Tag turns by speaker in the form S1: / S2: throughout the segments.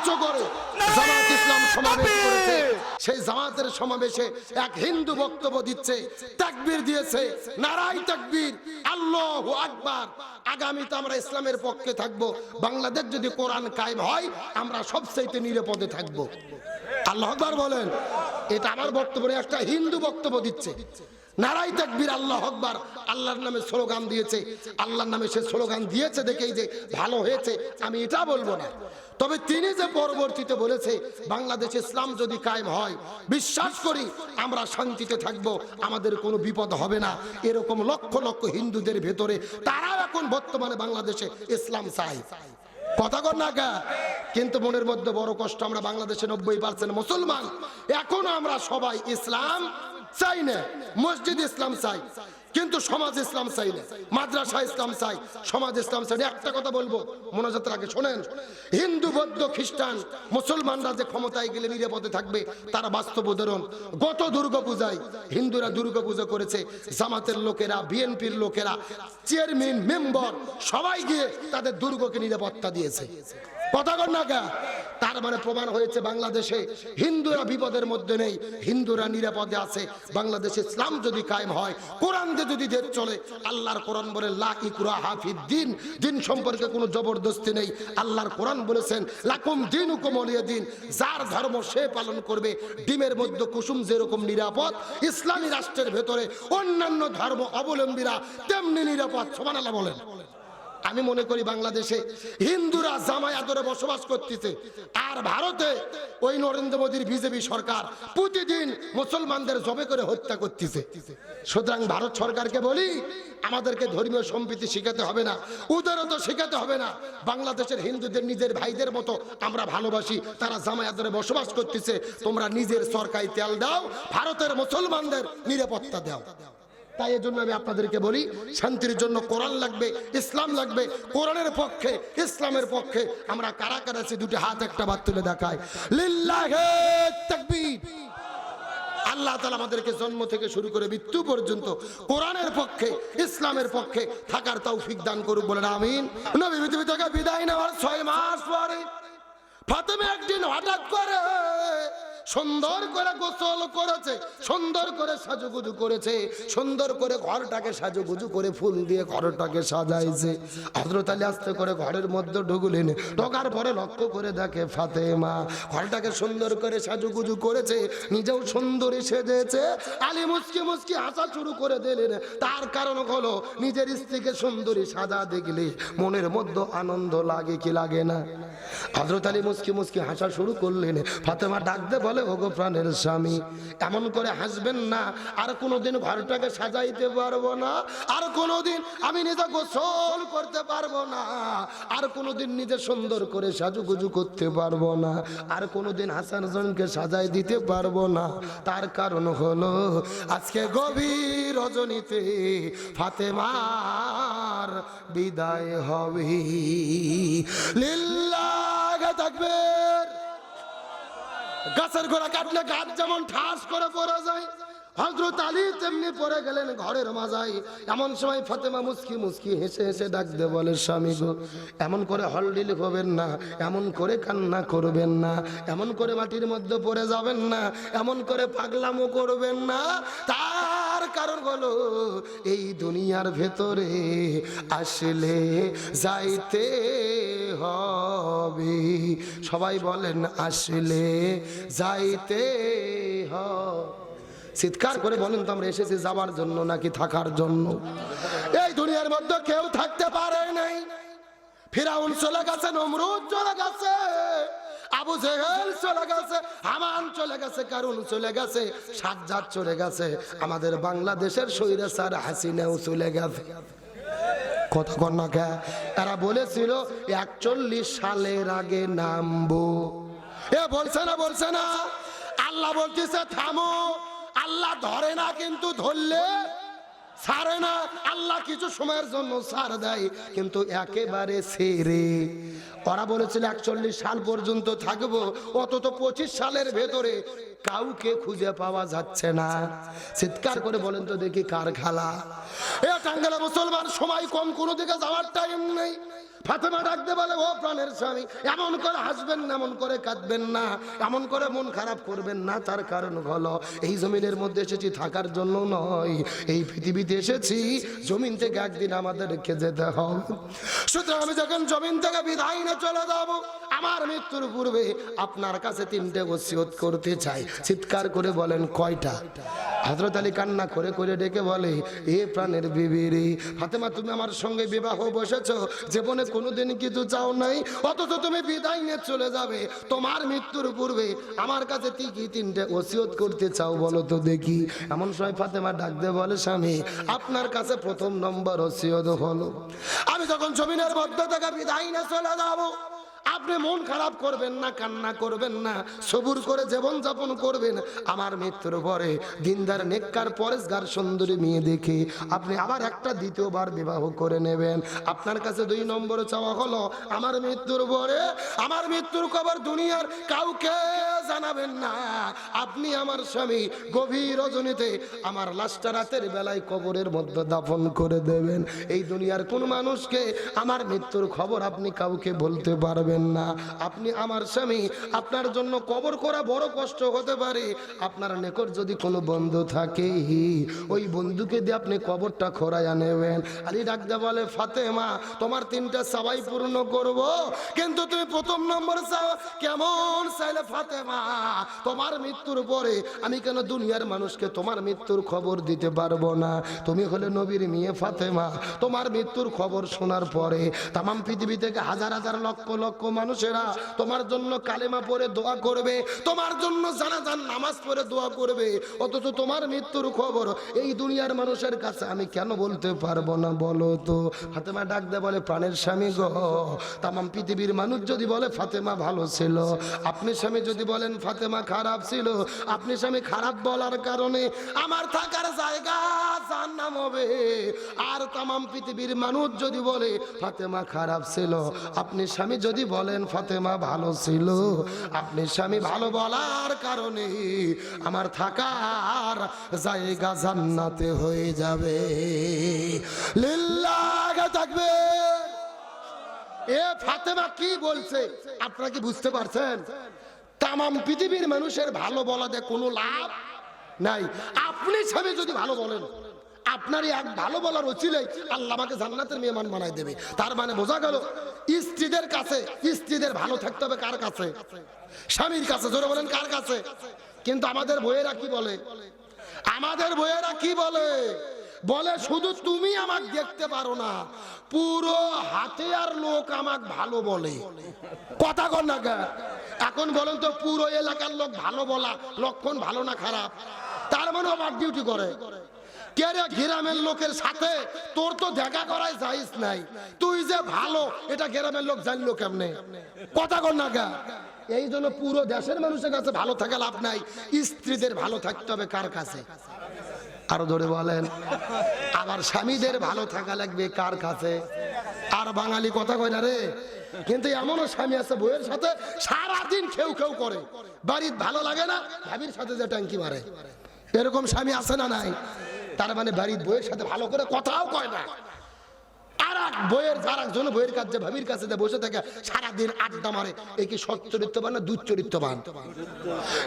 S1: মঞ্চ করে জামাত ইসলাম সমাবেশ করেছে। সেই জামাতের সমাবেশে এক হিন্দু বক্তব্য দিচ্ছে তাকবীর দিয়েছে নারাই তাকবীর আল্লাহ আকবার। আগামীতে আমরা ইসলামের পক্ষে থাকব। বাংলাদেশ যদি কোরআন কায়েম হয় আমরা সবচাইতে নিরাপদে থাকব। আল্লাহ আকবার বলেন। এটা আমার বক্তব্য একটা হিন্দু বক্তব্য দিচ্ছে। নারাই তাকবীর আল্লাহ আকবার। আল্লাহর নামে স্লোগান দিয়েছে। আল্লাহর নামে সে স্লোগান দিয়েছে দেখেই যে ভালো হয়েছে। আমি এটা বলব না। তবে তিনি যে পরবর্তীতে বলেছে, বাংলাদেশ ইসলাম যদি কায়েম হয়, বিশ্বাস করি আমরা শান্তিতে থাকব, আমাদের কোনো বিপদ হবে না। এরকম লক্ষ লক্ষ হিন্দুদের ভেতরে তারাও এখন বর্তমানে বাংলাদেশে ইসলাম চায়। কথা কর না? কিন্তু মনের মধ্যে বড় কষ্ট, আমরা বাংলাদেশে নব্বই পার্সেন্ট মুসলমান। এখনও আমরা সবাই ইসলাম চাই না। মসজিদ ইসলাম চাই। কিন্তু সমাজ ইসলাম চাই না, মাদ্রাসা ইসলাম চাই, সমাজ ইসলাম চাই একটা কথা বলব মনোজাতের আগে শোনেন, হিন্দু, বৌদ্ধ, খ্রিস্টান, মুসলমানরা যে ক্ষমতায় গেলে নিরাপদে থাকবে, তারা বাস্তব উদাহরণ। গত দুর্গা পূজায় হিন্দুরা দুর্গা পুজো করেছে, জামাতের লোকেরা, বিএনপির লোকেরা, চেয়ারম্যান, মেম্বার, সবাই গিয়ে তাদের দুর্গকে নিরাপত্তা দিয়েছে। কথা তার মানে প্রমাণ হয়েছে বাংলাদেশে হিন্দুরা বিপদের মধ্যে নেই, হিন্দুরা নিরাপদে আছে, বাংলাদেশে ইসলাম যদি কায়েম হয়, কোরআন দিয়ে যদি দেশ চলে, আল্লাহর কোরআন বলে, লা হাফিদ দিন। দিন সম্পর্কে কোনো জবরদস্তি নেই। আল্লাহর কোরআন বলেছেন, লাকুম দিন হুকুম দিন। যার ধর্ম সে পালন করবে, ডিমের মধ্যে কুসুম যেরকম নিরাপদ, ইসলামী রাষ্ট্রের ভেতরে অন্যান্য ধর্ম অবলম্বীরা তেমনি নিরাপদ। সমান আল্লাহ বলেন। আমি মনে করি বাংলাদেশে হিন্দুরা জামাই আদরে বসবাস করতেছে। আর ভারতে ওই নরেন্দ্র মোদীর বিজেপি সরকার প্রতিদিন মুসলমানদের জবে করে হত্যা করতেছে। সুতরাং ভারত সরকারকে বলি, আমাদেরকে ধর্মীয় সম্প্রীতি শেখাতে হবে না, উদারত শেখাতে হবে না। বাংলাদেশের হিন্দুদের নিজের ভাইদের মতো আমরা ভালোবাসি, তারা জামাই আদরে বসবাস করতেছে। তোমরা নিজের সরকারি তেল দাও, ভারতের মুসলমানদের নিরাপত্তা দাও। তাই এজন্য আমি আপনাদেরকে বলি, শান্তির জন্য কোরআন লাগবে, ইসলাম লাগবে, কোরআনের পক্ষে, ইসলামের পক্ষে। আমরা কারা কারা দুটি হাত, একটা বাদ তুলে দেখায় আল্লাহ তালা আমাদেরকে জন্ম থেকে শুরু করে মৃত্যু পর্যন্ত কোরআনের পক্ষে, ইসলামের পক্ষে থাকার তৌফিক দান করুক বলেন, আমিন। নবী পৃথিবী থেকে বিদায় নেওয়ার ছয় মাস পরে ফাতেমা একদিন হঠাৎ করে সুন্দর করে গোসল করেছে, সুন্দর করে সাজুগুজু করেছে, সুন্দর করে ঘরটাকে সাজুগুজু করে ফুল দিয়ে ঘরটাকে সাজাইছে। হজরত আলী আস্তে করে ঘরের মধ্যে ঢুকলেন, ঢোকার পরে লক্ষ্য করে দেখে ফাতেমা ঘরটাকে সুন্দর করে সাজুগুজু করেছে, নিজেও সুন্দরী সেজেছে। আলী মুসকি মুসকি হাসা শুরু করে দিলেন, তার কারণ হলো নিজের স্ত্রীকে সুন্দরী সাজা দেখলে মনের মধ্যে আনন্দ লাগে কি লাগে না? হজরত আলী মুসকি মুসকি হাসা শুরু করলেন, ফাতেমা ডাকতে বলে ওগো প্রাণের স্বামী, এমন করে হাসবেন না। আর কোনোদিন ঘরটাকে সাজাইতে পারব না। আর কোনোদিন আমি নিজে গোসল করতে পারব না। আর কোনোদিন নিজে সুন্দর করে সাজুগুজু করতে পারব না। আর কোনোদিন হাসান জনকে সাজাই দিতে পারব না। তার কারণ হলো, আজকে গভীর রজনীতে ফাতেমার বিদায় হবে। লিল্লাহ থাকবে। গাছের গোড়া কাটলে গাছ যেমন ঠাস করে পড়ে যায় হজরত আলী তেমনি পড়ে গেলেন ঘরের মাজায় এমন সময় ফাতেমা মুসকি মুসকি হেসে হেসে ডাকতে বলে, স্বামী গো, এমন করে হলডিল হবেন না, এমন করে কান্না করবেন না, এমন করে মাটির মধ্যে পড়ে যাবেন না, এমন করে পাগলামো করবেন না। তার কারণ হলো, এই দুনিয়ার ভেতরে আসলে যাইতে হবে। সবাই বলেন, আসলে যাইতে হবে চিৎকার করে বলেন তো, আমরা এসেছি যাবার জন্য নাকি থাকার জন্য? এই দুনিয়ার মধ্যে কেউ থাকতে পারে নাই। ফিরাউন চলে গেছে, নমরুদ চলে গেছে, আবু জেহেল চলে গেছে, হামান চলে গেছে, কারুন চলে গেছে, সাজ্জাদ চলে গেছে, আমাদের বাংলাদেশের স্যার হাসিনাও চলে গেছে। কর না কে তারা বলেছিল, একচল্লিশ সালের আগে নামবো। এ বলছে না বলছে না। আল্লাহ বলতেছে, থামো। আল্লাহ ধরে না, কিন্তু ধরলে ছাড়ে না। আল্লাহ কিছু সময়ের জন্য ছাড় দেয়, কিন্তু একেবারে ছেড়ে। ওরা বলেছিল, একচল্লিশ সাল পর্যন্ত থাকব অত তো পঁচিশ সালের ভেতরে কাউকে খুঁজে পাওয়া যাচ্ছে না। চিৎকার করে বলেন তো দেখি কার খালা। এ টাঙ্গালা মুসলমান সময় কম, কোনো দিকে যাওয়ার টাইম নেই। ফাতেমা ডাকতে বলে, ও প্রাণের স্বামী, এমন করে হাসবেন না, এমন করে কাঁদবেন না, এমন করে মন খারাপ করবেন না, তার কারণ হলো এই জমিনের মধ্যে এসেছি থাকার জন্য নয়। এই পৃথিবীতে এসেছি, জমিন থেকে একদিন আমাদেরকে যেতে হবে। সুতরাং আমি যখন জমিন থেকে বিদায় না চলে যাব, আমার মৃত্যুর পূর্বে আপনার কাছে তিনটে ওসিয়ত করতে চাই। চিৎকার করে বলেন, কয়টা? হজরত আলী কান্না করে করে ডেকে বলে, এ প্রাণের বিবিরি, ফাতেমা, তুমি আমার সঙ্গে বিবাহ বসেছ, জীবনে কোনোদিন কিছু চাও নাই, অথচ তুমি বিদায় নিয়ে চলে যাবে। তোমার মৃত্যুর পূর্বে আমার কাছে কি তিনটে ওসিয়ত করতে চাও বলো তো দেখি। এমন সময় ফাতেমা ডাক বলে, স্বামী, আপনার কাছে প্রথম নম্বর ওসিয়ত হলো, আমি যখন জমিনের মধ্য থেকে বিদায় নিয়ে চলে যাব আপনি মন খারাপ করবেন না, কান্না করবেন না, সবুর করে জীবন যাপন করবেন। আমার মৃত্যুর পরে দিনদার, নেককার, পরেশগার, সুন্দরী মেয়ে দেখে আপনি আবার একটা দ্বিতীয়বার বিবাহ করে নেবেন। আপনার কাছে দুই নম্বর চাওয়া হলো, আমার মৃত্যুর পরে, আমার মৃত্যুর খবর দুনিয়ার কাউকে জানাবেন না। আপনি আমার স্বামী গভীর রজনীতে আমার লাশটা রাতের বেলায় কবরের মধ্যে দাফন করে দেবেন। এই দুনিয়ার কোন মানুষকে আমার মৃত্যুর খবর আপনি কাউকে বলতে পারবেন না। আপনি আমার স্বামী, আপনার জন্য কবর করা বড় কষ্ট হতে পারে। আপনার নিকট যদি কোনো বন্ধু থাকে, ওই বন্ধুকে দিয়ে আপনি কবরটা খোরাইয়া নেবেন। আলী ডাকদা বলে, ফাতেমা, তোমার তিনটা সবাই পূর্ণ করব। কিন্তু তুমি প্রথম নম্বর চাও, কেমন চাইলে ফাতেমা? তোমার মৃত্যুর পরে আমি কেন দুনিয়ার মানুষকে তোমার মৃত্যুর খবর দিতে পারব না? তুমি হলে নবীর মেয়ে ফাতেমা। তোমার মৃত্যুর খবর শোনার পরে তামাম পৃথিবী থেকে হাজার হাজার লক্ষ লক্ষ মানুষেরা তোমার জন্য কালেমা পরে দোয়া করবে, তোমার জন্য জানাজান নামাজ পড়ে দোয়া করবে। অথচ তোমার মৃত্যুর খবর এই দুনিয়ার মানুষের কাছে আমি কেন বলতে পারব না বলো তো? ফাতেমা ডাক দে বলে, প্রাণের স্বামী গো, তামাম পৃথিবীর মানুষ যদি বলে, ফাতেমা ভালো ছিল। আপনি স্বামী যদি বলেন, ফাতেমা খারাপ ছিল। আপনি স্বামী খারাপ বলার কারণে আমার থাকার জায়গা জান্নাম হবে। আর তামাম পৃথিবীর মানুষ যদি বলে, ফাতেমা খারাপ ছিল। আপনি স্বামী যদি বলেন, ফাতেমা ভালো ছিল। আপনি স্বামী ভালো বলার কারণে আমার থাকার জায়গা জান্নাতে হয়ে যাবে। থাকবে। এ ফাতেমা কি বলছে? আপনারা কি বুঝতে পারছেন? তামাম পৃথিবীর মানুষের ভালো বলাতে কোনো লাভ নাই। আপনি স্বামী যদি ভালো বলেন আপনার এই এক ভালো বলার ওচিলে আল্লাহ আমাকে জান্নাতের মেহমান বানাই দেবে। তার মানে বোঝা গেল, স্ত্রীদের কাছে স্ত্রীদের ভালো থাকতে হবে কার কাছে? স্বামীর কাছে, জোরে বলেন কার কাছে? কিন্তু আমাদের বইয়েরা কি বলে? আমাদের বইয়েরা কি বলে? বলে, শুধু তুমি আমাকে দেখতে পারো না, পুরো হাতে আর লোক আমাকে ভালো বলে। কথা কর না। এখন বলেন তো পুরো এলাকার লোক ভালো বলা, লক্ষণ ভালো না খারাপ? তার মানে আমার ডিউটি করে। কে রে গ্রামের লোকের সাথে? তোর তো দেখা করাই যাইস নাই। তুই যে ভালো, এটা গ্রামের লোক জানলো কেমনে? কথা কর না গা। এই জন্য পুরো দেশের মানুষের কাছে ভালো থাকা লাভ নাই। স্ত্রীদের ভালো থাকতে হবে কার কাছে? আরও ধরে বলেন। আবার স্বামীদের ভালো থাকা লাগবে কার কাছে? আর বাঙালি কথা কয় না রে। কিন্তু এমনও স্বামী আছে বইয়ের সাথে সারাদিন খেউ খেউ করে। বাড়ির ভালো লাগে না, ভাবির সাথে যে ট্যাঙ্কি মারে। এরকম স্বামী আছে না নাই? তার মানে বাড়ির বইয়ের সাথে ভালো করে কথাও কয় না। আর এক বইয়ের যার একজন বইয়ের কাছে, ভাবির কাছে বসে থাকে, সারাদিন আড্ডা মারে। এই কি সৎ চরিত্রবান না দুধ চরিত্রবান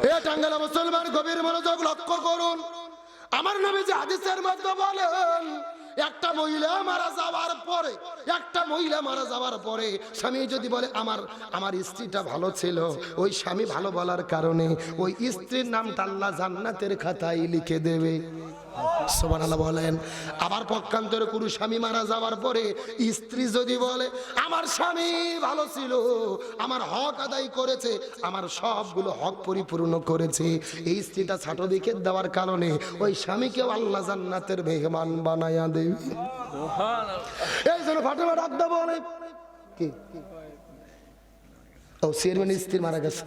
S1: এ টাঙ্গালা মুসলমান গভীর মনোযোগ লক্ষ্য করুন। আমার নামে যে হাদিসের মধ্যে বলেন, একটা মহিলা মারা যাওয়ার পরে, একটা মহিলা মারা যাওয়ার পরে স্বামী যদি বলে, আমার আমার স্ত্রীটা ভালো ছিল, ওই স্বামী ভালো বলার কারণে ওই স্ত্রীর নামটা আল্লাহ জান্নাতের খাতায় লিখে দেবে। বলেন আবার পক্ষান্তরে কোনো স্বামী মারা যাওয়ার পরে স্ত্রী যদি বলে আমার স্বামী ভালো ছিল আমার হক আদায় করেছে আমার সবগুলো হক পরিপূর্ণ করেছে। এই স্ত্রীটা সার্টিফিকেট দেওয়ার কারণে ওই স্বামীকেও আল্লাহ জান্নাতের মেহমান বানায়া দেবে। এই জন্য ফাটেমা ডাকতে বলে। কি? ও চেয়ারম্যান স্ত্রী মারা গেছে।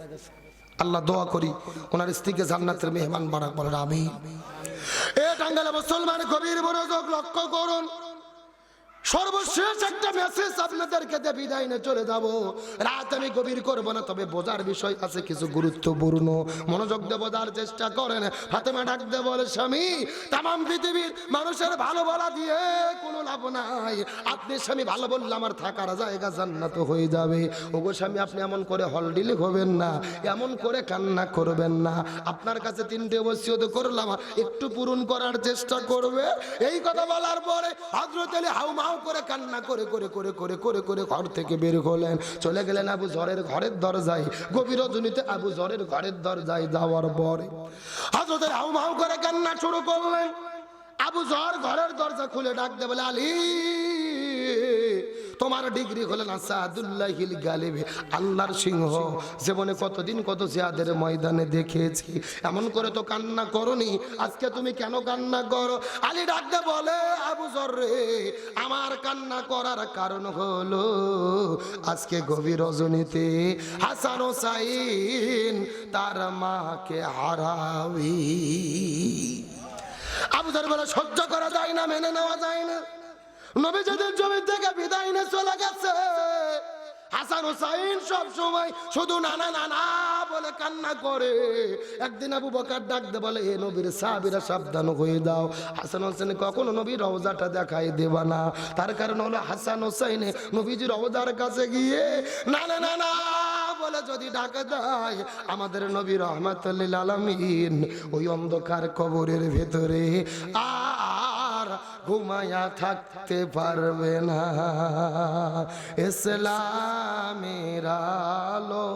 S1: আল্লাহ দোয়া করি, ওনার স্ত্রীকে জান্নাতের মেহমান বাড়া বলেন আমি এ টাঙ্গালে মুসলমান কবির বড় লক্ষ্য করুন। সর্বশেষ একটা মেসেজ আপনাদেরকে দিয়ে বিদায় নিয়ে চলে যাব। রাত আমি গভীর করব না, তবে বোঝার বিষয় আছে কিছু গুরুত্বপূর্ণ। মনোযোগ দিয়ে বোঝার চেষ্টা করেন। ফাতেমা ডাক দিয়ে বলে, স্বামী তাম পৃথিবীর মানুষের ভালো বলা দিয়ে কোনো লাভ নাই। আপনি স্বামী, ভালো বললে আমার থাকার জায়গা জান্নাত হয়ে যাবে। ওগো স্বামী, আপনি এমন করে হলডিলি হবেন না, এমন করে কান্না করবেন না। আপনার কাছে তিনটে ওসিয়ত করলাম, একটু পূরণ করার চেষ্টা করবে। এই কথা বলার পরে হজরত আলী হাউ মাউ করে কান্না করে করে করে করে করে করে ঘর থেকে বের হলেন। চলে গেলেন আবু জরের ঘরের দরজায়। গভীর রজনীতে আবু জরের ঘরের দরজায় যাওয়ার পরে হাজরতের হাউ মাউ করে কান্না শুরু করলেন। আবু জর ঘরের দরজা খুলে ডাক দেবে আলী! তোমার ডিগ্রি হলে হলেন আসাদুল্লাহিল গালিবে। আল্লাহর সিংহ। জীবনে কতদিন কত জিয়াদের ময়দানে দেখেছি। এমন করে তো কান্না করনি। আজকে তুমি কেন কান্না করো? আলী ডাকতে বলে, আবু রে, আমার কান্না করার কারণ হলো আজকে গভীর রজনীতে হাসান হোসাইন তার মাকে হারাবি। আবু বলে, সহ্য করা যায় না, মেনে নেওয়া যায় না। নবী যাদের জমি থেকে বিদায় নিয়ে চলে গেছে। হাসান হোসাইন সব সময় শুধু নানা নানা বলে কান্না করে। একদিন আবু বকার ডাকতে বলে, এ নবীর সাহাবীরা সাবধান হয়ে দাও হাসান হোসেন কখনো নবীর রওজাটা দেখাই দেবা না। তার কারণ হলো হাসান হোসাইনে নবীজির রওজার কাছে গিয়ে নানা নানা বলে, যদি ডাকে দেয় আমাদের নবী রহমাতুল্লিল আলমিন ওই অন্ধকার কবরের ভেতরে আর ঘুমায়া থাকতে পারবে না। ইসলামের আলো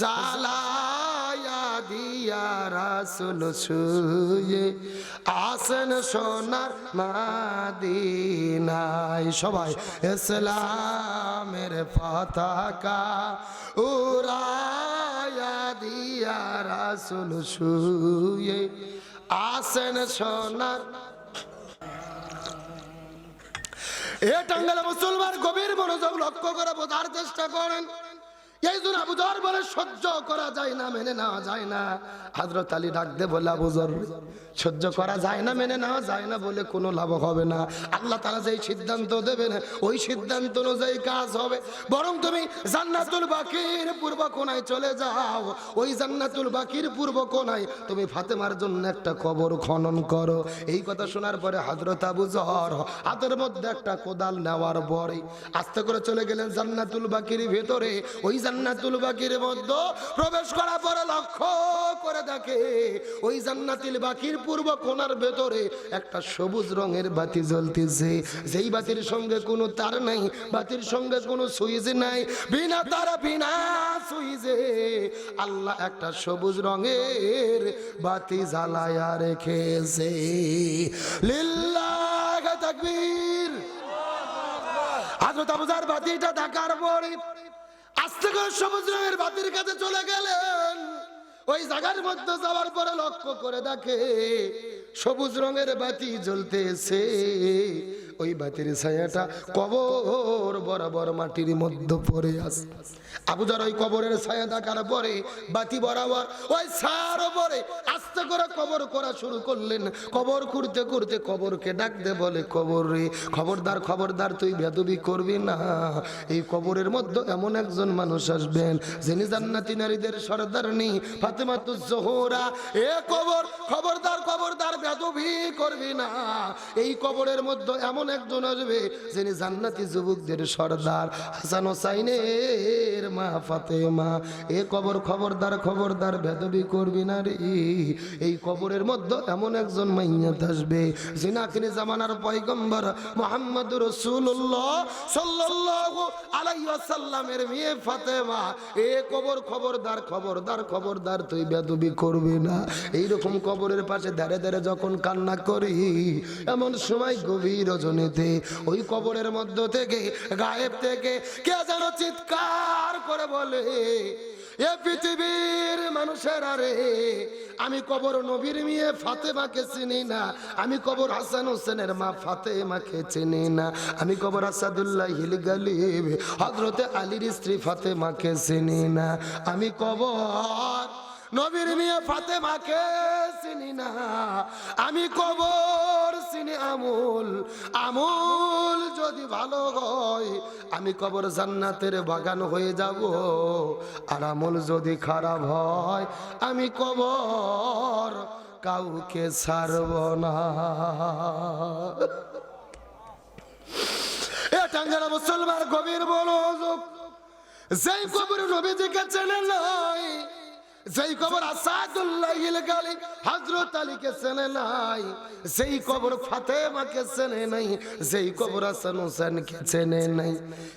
S1: জালায়া দিয়া রাসুল শুয়ে আসেন সোনার মাদিনায়। সবাই ইসলামের পতাকা উড়ায়া দিয়া রাসুল শুয়ে আসেন সোনার এ টাঙ্গালে মুসলমান গভীর মনোযোগ লক্ষ্য করে বোঝার চেষ্টা করেন। আবুজর আবুজর তুমি পূর্ব কোনায় তুমি ফাতেমার জন্য একটা কবর খনন করো। এই কথা শোনার পরে হাজরত আবু জহর হাতের মধ্যে একটা কোদাল নেওয়ার পরে আস্তে করে চলে গেলেন জান্নাতুল বাকির ভেতরে। ওই জান্নাতুল বাকির মধ্যে প্রবেশ করার পরে লক্ষ্য করে দেখে ওই জান্নাতুল বাকির পূর্ব কোণার ভেতরে একটা সবুজ রঙের বাতি জ্বলতেছে। যেই বাতির সঙ্গে কোনো তার নাই, বাতির সঙ্গে কোনো সুইচ নাই। বিনা তার, বিনা সুইচে আল্লাহ একটা সবুজ রঙের বাতি জ্বালায়া রেখেছে। লিল্লাহ তাকবীর। হাজরত আবুজার বাতিটা দেখার পরে করে সবুজ রঙের বাতির কাছে চলে গেলেন, ওই জায়গার মধ্যে যাওয়ার পরে লক্ষ্য করে দেখে সবুজ রঙের বাতি জ্বলতেছে। ওই বাতির ছায়াটা কবর বরাবর মাটির মধ্যে পড়ে আছে। আবুজার ওই কবরের ছায়া দেখার পরে বাতি বরাবর, ওই ছায়ার পরে আস্তে করে কবর করা শুরু করলেন। কবর করতে করতে কবরকে ডাক দে বলে, কবর রে, খবরদার খবরদার, তুই বেদবি করবি না। এই কবরের মধ্যে এমন একজন মানুষ আসবেন যিনি জান্নাতি নারীদের সর্দার নেই ফাতেমা তু জোহরা। এ কবর, খবরদার খবরদার, বেদবি করবি না। এই কবরের মধ্যে এমন একজন আসবে যিনি জান্নাতি যুবকদের সর্দার। হাসান হোসাইনের মা ফাতেমা, এ কবর খবরদার খবরদার বেদবি করবি না রে। এই কবরের মধ্যে এমন একজন মাইয়াত আসবে জিনাকিনি জামানার পয়গম্বর মোহাম্মদ রসুল্লাহ ওয়াসাল্লামের মেয়ে ফাতেমা। এ কবর খবরদার খবরদার খবরদার, তুই বেদবি করবি না। কবরের পাশে দাঁড়ে দাঁড়ে যখন কান্না করি, এমন সময় গভীর রজনীতে ওই কবরের মধ্য থেকে, গায়েব থেকে কে যেন চিৎকার করে বলে, এ পৃথিবীর মানুষের আরে আমি কবর নবীর মেয়ে ফাতেমাকে চিনি না, আমি কবর হাসান হোসেনের মা ফাতেমাকে চিনি না, আমি কবর আসাদুল্লাহ হিল গালিব হজরতে আলীর স্ত্রী ফাতেমাকে চিনি না, আমি কবর নবীর মেয়ে ফাতেমাকে চিনি না, আমি কবর হয়নি আমল। আমল যদি ভালো হয়, আমি কবর জান্নাতের বাগান হয়ে যাব। আর আমল যদি খারাপ হয়, আমি কবর কাউকে ছাড়ব না। মুসলমান গভীর বলো যেই কবর নবীজিকে চেনে নাই যেই কবর আসাদুল্লাহ গালি হযরত আলীকে চেনে নাই, যেই কবর ফাতেমাকে চেনে নাই, যেই কবর হাসান হোসেনকে চেনে নাই।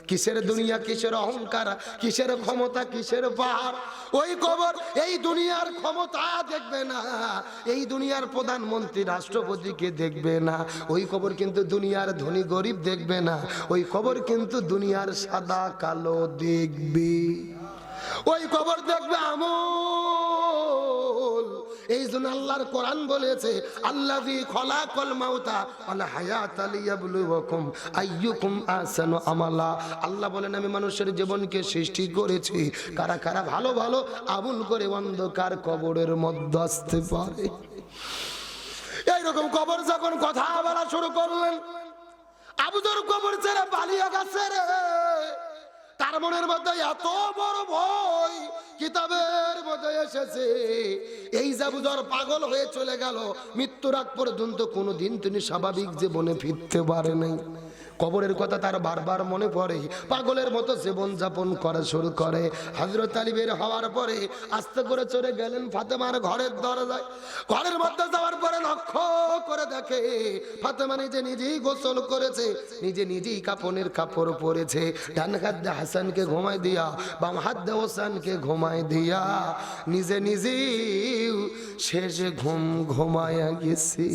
S1: কিসের দুনিয়া, কিসের অহংকার, কিসের ক্ষমতা, কিসের পাহাড় ওই কবর, এই দুনিয়ার ক্ষমতা দেখবে না, এই দুনিয়ার প্রধানমন্ত্রী, রাষ্ট্রপতিকে দেখবে না। ওই কবর কিন্তু দুনিয়ার ধনী, গরিব দেখবে না। ওই কবর কিন্তু দুনিয়ার সাদা, কালো দেখবে। ওই কবর দেখবে আমল এই আল্লাহর কোরআন বলেছে, আল্লাযী খলাকাল মাউতা ওয়াল হায়াতা লিয়াবলুয়াকুম আইয়ুকুম আহসানু আমালা। আল্লাহ বলেন, আমি মানুষের জীবনকে সৃষ্টি করেছি। কারা কারা ভালো ভালো, আমল করে অন্ধকার কবরের মধ্যে আসতে পারে এইরকম কবর যখন কথা বলা শুরু করলেন, আবুদর কবর ছেড়ে পালিয়ে গেছে রে। তার মনের মধ্যে এত বড় ভয়, কিতাবের মধ্যে এসেছে। এই জাবুদর পাগল হয়ে চলে গেল, মৃত্যুর আগ পর্যন্ত কোনোদিন তিনি স্বাভাবিক জীবনে ফিরতে পারে নাই কবরের কথা তার বারবার মনে পড়ে। পাগলের মতো জীবন যাপন করা শুরু করে। হজরত আলী বের হওয়ার পরে আস্তে করে চলে গেলেন ফাতেমার ঘরের দরজায়। ঘরের মধ্যে যাওয়ার পরে লক্ষ্য করে দেখে ফাতেমা নিজে নিজেই গোসল করেছে, নিজে নিজেই কাপনের কাপড় পরেছে। ডান হাত দিয়ে হাসানকে ঘুমাই দিয়া, বাম হাত দিয়ে হোসেনকে ঘুমাই দিয়া নিজে নিজেই শেষে ঘুম ঘুমায়া গেছি।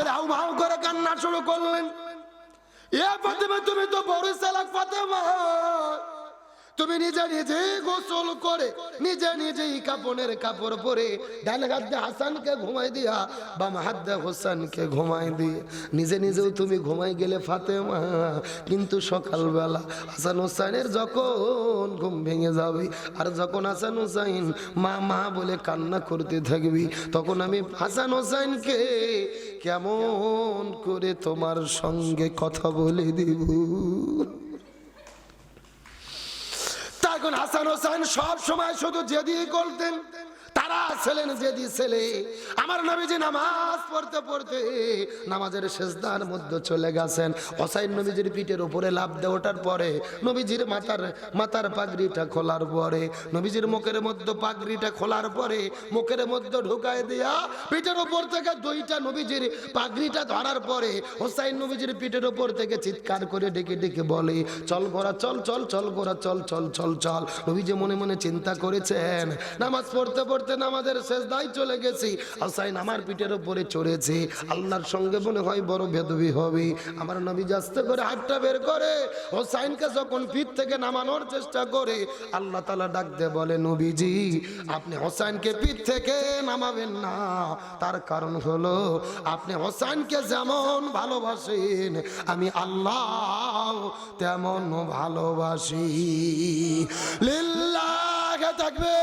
S1: আলী হাউ হাউ করে কান্না শুরু করলেন। এ ফাতেমা তুমি তো বড় চালাক ফাতেমা। তুমি নিজে নিজে গোসল করে, নিজে নিজেই কাপড়ের কাপড় পরে ডান হাত হাসানকে ঘুমাই দিয়া, বাম হাত হোসেনকে ঘুমাই দিয়ে। নিজে নিজেও তুমি ঘুমাই গেলে ফাতেমা, কিন্তু সকালবেলা হাসান হোসাইনের যখন ঘুম ভেঙে যাবে, আর যখন হাসান হোসাইন মা মা বলে কান্না করতে থাকবি, তখন আমি হাসান হোসেনকে কেমন করে তোমার সঙ্গে কথা বলে দিব? তখন হাসান হোসেন সব সময় শুধু জেদি করতেন। তারা ছিলেন জেদি ছেলে। আমার নবীজি নামাজ পড়তে পড়তে নামাজের শেষদার মধ্যে চলে গেছেন। হোসাইন নবীজির পিঠের উপরে লাভ দিয়ে ওঠার পরে নবীজির মাথার মাথার পাগড়িটা খোলার পরে, নবীজির মুখের মধ্যে পাগড়িটা খোলার পরে মুখের মধ্যে ঢুকায় দিয়া পিঠের উপর থেকে দুইটা নবীজির পাগড়িটা ধরার পরে হোসাইন নবীজির পিঠের উপর থেকে চিৎকার করে ডেকে ডেকে বলে, চল গোরা, চল চল চল গোরা, চল চল চল চল। নবীজি মনে মনে চিন্তা করেছেন, নামাজ পড়তে পড়তে নামাজের শেষ দায় চলে গেছি। হোসাইন আমার পিঠের উপরে চড়েছে। আল্লাহর সঙ্গে মনে হয় বড় ভেদবি হবে। আমার নবী আস্তে করে হাতটা বের করে। হোসাইনকে যখন পিঠ থেকে নামানোর চেষ্টা করে, আল্লাহ তালা ডাক দে বলে, নবীজি, আপনি হোসাইনকে পিঠ থেকে নামাবেন না। তার কারণ হলো, আপনি হোসাইনকে যেমন ভালোবাসেন, আমি আল্লাহ তেমন ভালোবাসি। লিল্লাহ থাকবে